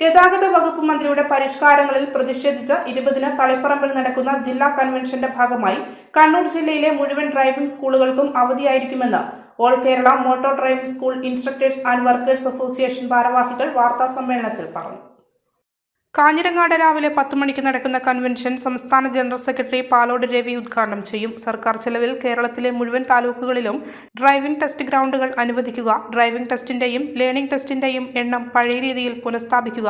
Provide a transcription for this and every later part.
ഗതാഗത വകുപ്പ് മന്ത്രിയുടെ പരിഷ്കാരങ്ങളിൽ പ്രതിഷേധിച്ച് ഇരുപതിന് തളിപ്പറമ്പിൽ നടക്കുന്ന ജില്ലാ കൺവെൻഷന്റെ ഭാഗമായി കണ്ണൂർ ജില്ലയിലെ മുഴുവൻ ഡ്രൈവിംഗ് സ്കൂളുകൾക്കും അവധിയായിരിക്കുമെന്ന് all Kerala motor driving school instructors and workers association ഭാരവാഹികൾ വാർത്താസമ്മേളനത്തിൽ പറഞ്ഞു കാഞ്ഞിരങ്ങാട് രാവിലെ പത്ത് മണിക്ക് നടക്കുന്ന കൺവെൻഷൻ സംസ്ഥാന ജനറൽ സെക്രട്ടറി പാലോട് രവി ഉദ്ഘാടനം ചെയ്യും. സർക്കാർ ചെലവിൽ കേരളത്തിലെ മുഴുവൻ താലൂക്കുകളിലും ഡ്രൈവിംഗ് ടെസ്റ്റ് ഗ്രൗണ്ടുകൾ അനുവദിക്കുക ഡ്രൈവിംഗ് ടെസ്റ്റിന്റെയും ലേണിംഗ് ടെസ്റ്റിന്റെയും എണ്ണം പഴയ രീതിയിൽ പുനഃസ്ഥാപിക്കുക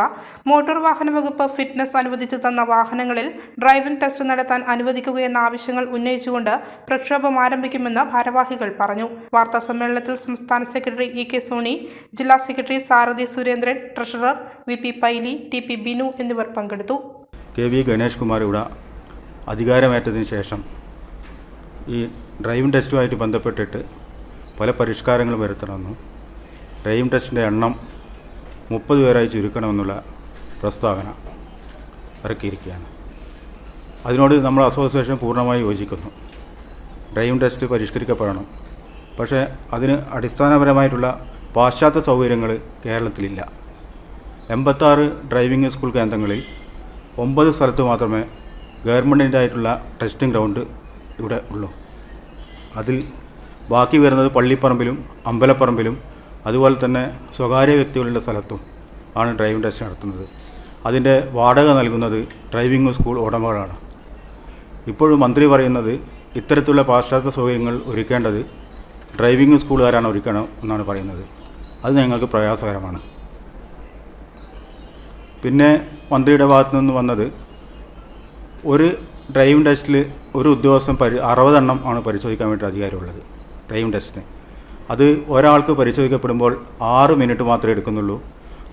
മോട്ടോർ വാഹന വകുപ്പ് ഫിറ്റ്നസ് അനുവദിച്ചു തന്ന വാഹനങ്ങളിൽ ഡ്രൈവിംഗ് ടെസ്റ്റ് നടത്താൻ അനുവദിക്കുകയെന്ന ആവശ്യങ്ങൾ ഉന്നയിച്ചുകൊണ്ട് പ്രക്ഷോഭം ആരംഭിക്കുമെന്ന് ഭാരവാഹികൾ പറഞ്ഞു. വാർത്താ സമ്മേളനത്തിൽ സംസ്ഥാന സെക്രട്ടറി ഇ കെ സോണി ജില്ലാ secretary Sarathi Surendran treasurer V P Paily T P Binu എന്നിവർ പങ്കെടുത്തു. കെ വി ഗണേഷ് കുമാർ ഇവിടെ അധികാരമേറ്റതിന് ശേഷം ഈ ഡ്രൈവിംഗ് ടെസ്റ്റുമായിട്ട് ബന്ധപ്പെട്ടിട്ട് പല പരിഷ്കാരങ്ങൾ വരുത്തണമെന്നും ഡ്രൈവിംഗ് ടെസ്റ്റിന്റെ എണ്ണം മുപ്പത് പേരായി ചുരുക്കണമെന്നുള്ള പ്രസ്താവന ഇറക്കിയിരിക്കുകയാണ്. അതിനോട് നമ്മൾ അസോസിയേഷൻ പൂർണമായി യോജിക്കുന്നു. ഡ്രൈവിംഗ് ടെസ്റ്റ് പരിഷ്കരിക്കപ്പെടണം. പക്ഷേ അതിന് അടിസ്ഥാനപരമായിട്ടുള്ള പാശ്ചാത്യ സൗകര്യങ്ങൾ കേരളത്തിലില്ല. എൺപത്താറ് ഡ്രൈവിംഗ് സ്കൂൾ കേന്ദ്രങ്ങളിൽ ഒമ്പത് സ്ഥലത്ത് മാത്രമേ ഗവൺമെന്റിന്റെ ആയിട്ടുള്ള ടെസ്റ്റിംഗ് ഗ്രൗണ്ട് ഇവിടെ ഉള്ളൂ. അതിൽ ബാക്കി വരുന്നത് പള്ളിപ്പറമ്പിലും അമ്പലപ്പറമ്പിലും അതുപോലെ തന്നെ സ്വകാര്യ വ്യക്തികളുടെ സ്ഥലത്തും ആണ് ഡ്രൈവിംഗ് ടെസ്റ്റ് നടത്തുന്നത്. അതിന്റെ വാടക നൽകുന്നത് ഡ്രൈവിംഗ് സ്കൂൾ ഉടമകളാണ്. ഇപ്പോഴും മന്ത്രി പറയുന്നത് ഇത്തരത്തിലുള്ള പാശ്ചാത്യ സൗകര്യങ്ങൾ ഒരുക്കേണ്ടത് ഡ്രൈവിംഗ് സ്കൂളുകാരാണ് ഒരുക്കണം എന്നാണ് പറയുന്നത്. അത് ഞങ്ങൾക്ക് പ്രയാസകരമാണ്. പിന്നെ മന്ത്രിയുടെ ഭാഗത്തു നിന്ന് വന്നത് ഒരു ഡ്രൈവിംഗ് ടെസ്റ്റിൽ ഒരു ഉദ്യോഗസ്ഥൻ പരി അറുപതെണ്ണം ആണ് പരിശോധിക്കാൻ വേണ്ടി അധികാരമുള്ളത് ഡ്രൈവിംഗ് ടെസ്റ്റിന്. അത് ഒരാൾക്ക് പരിശോധിക്കപ്പെടുമ്പോൾ ആറ് മിനിറ്റ് മാത്രമേ എടുക്കുന്നുള്ളൂ.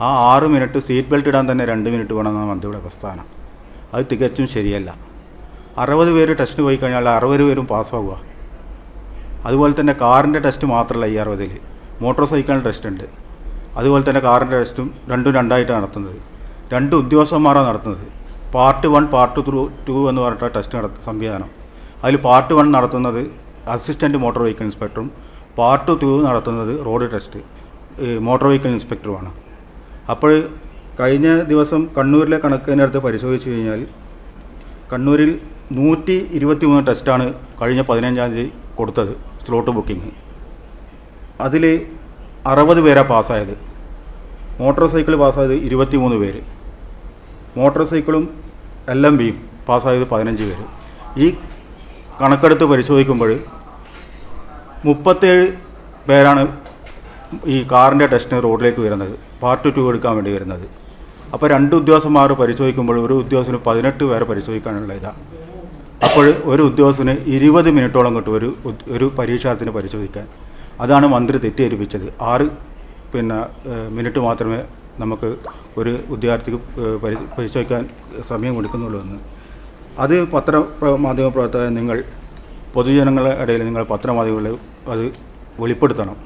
ആ ആറ് മിനിറ്റ് സീറ്റ് ബെൽറ്റ് ഇടാൻ തന്നെ രണ്ട് മിനിറ്റ് വേണമെന്നാണ് മന്ത്രിയുടെ പ്രസ്ഥാനം. അത് തികച്ചും ശരിയല്ല. അറുപത് പേര് ടെസ്റ്റിന് പോയി കഴിഞ്ഞാൽ അറുപത് പേരും പാസ്സാവുക. അതുപോലെ തന്നെ കാറിന്റെ ടെസ്റ്റ് മാത്രമല്ല ഈ അറുപതിൽ മോട്ടോർ സൈക്കിളിന്റെ ടെസ്റ്റ് ഉണ്ട്. അതുപോലെ തന്നെ കാറിന്റെ ടെസ്റ്റും രണ്ടും രണ്ടായിട്ടാണ് നടത്തുന്നത്. രണ്ട് ഉദ്യോഗസ്ഥന്മാരാണ് നടത്തുന്നത്. Part one part through two എന്ന് പറഞ്ഞിട്ട് ടെസ്റ്റ് നടത്ത സംവിധാനം. അതിൽ പാർട്ട് വൺ നടത്തുന്നത് അസിസ്റ്റന്റ് മോട്ടോർ വെഹിക്കിൾ ഇൻസ്പെക്ടറും പാർട്ട് ടു നടത്തുന്നത് റോഡ് ടെസ്റ്റ് മോട്ടോർ വെഹിക്കിൾ ഇൻസ്പെക്ടറുമാണ് അപ്പോൾ കഴിഞ്ഞ ദിവസം കണ്ണൂരിലെ കണക്കിനടുത്ത് പരിശോധിച്ച് കഴിഞ്ഞാൽ കണ്ണൂരിൽ നൂറ്റി ഇരുപത്തി മൂന്ന് ടെസ്റ്റാണ് കഴിഞ്ഞ പതിനഞ്ചാം തീയതി കൊടുത്തത് സ്ലോട്ട് ബുക്കിംഗ് അതിൽ അറുപത് പേരാണ് പാസ്സായത് മോട്ടോർ സൈക്കിൾ പാസ്സായത് ഇരുപത്തി മൂന്ന് പേര്. മോട്ടോർ സൈക്കിളും എൽ എം ബിയും പാസ്സായത് പതിനഞ്ച് പേര്. ഈ കണക്കെടുത്ത് പരിശോധിക്കുമ്പോൾ മുപ്പത്തേഴ് പേരാണ് ഈ കാറിന്റെ ടെസ്റ്റിന് റോഡിലേക്ക് വരുന്നത് പാർട്ട് ടു എടുക്കാൻ വേണ്ടി വരുന്നത്. അപ്പോൾ രണ്ട് ഉദ്യോഗസ്ഥന്മാർ പരിശോധിക്കുമ്പോൾ ഒരു ഉദ്യോഗസ്ഥന് പതിനെട്ട് പേരെ പരിശോധിക്കാനുള്ള ഇതാണ് അപ്പോൾ ഒരു ഉദ്യോഗസ്ഥന് ഇരുപത് മിനിറ്റോളം കിട്ടും ഒരു ഒരു പരീക്ഷാർത്ഥിനെ പരിശോധിക്കാൻ. അതാണ് മന്ത്രി തെറ്റിദ്ധരിപ്പിച്ചത്. ആറ് പിന്നെ മിനിറ്റ് മാത്രമേ നമുക്ക് ഒരു ഉദ്യോഗാർത്ഥിക്ക് പരി പരിശോധിക്കാൻ സമയം കൊടുക്കുന്നുള്ളൂ എന്ന് അത് പത്ര മാധ്യമ പ്രവർത്തകർ നിങ്ങൾ പൊതുജനങ്ങളുടെ ഇടയിൽ നിങ്ങൾ പത്രമാധ്യമങ്ങളിൽ അത് വെളിപ്പെടുത്തണം.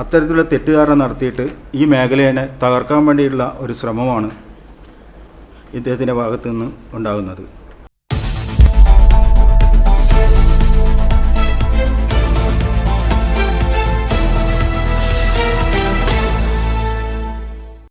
അത്തരത്തിലുള്ള തെറ്റിദ്ധാരണ നടത്തിയിട്ട് ഈ മേഖലയെ തകർക്കാൻ വേണ്ടിയുള്ള ഒരു ശ്രമമാണ് ഇദ്ദേഹത്തിന്റെ ഭാഗത്തു നിന്ന് ഉണ്ടാകുന്നത്.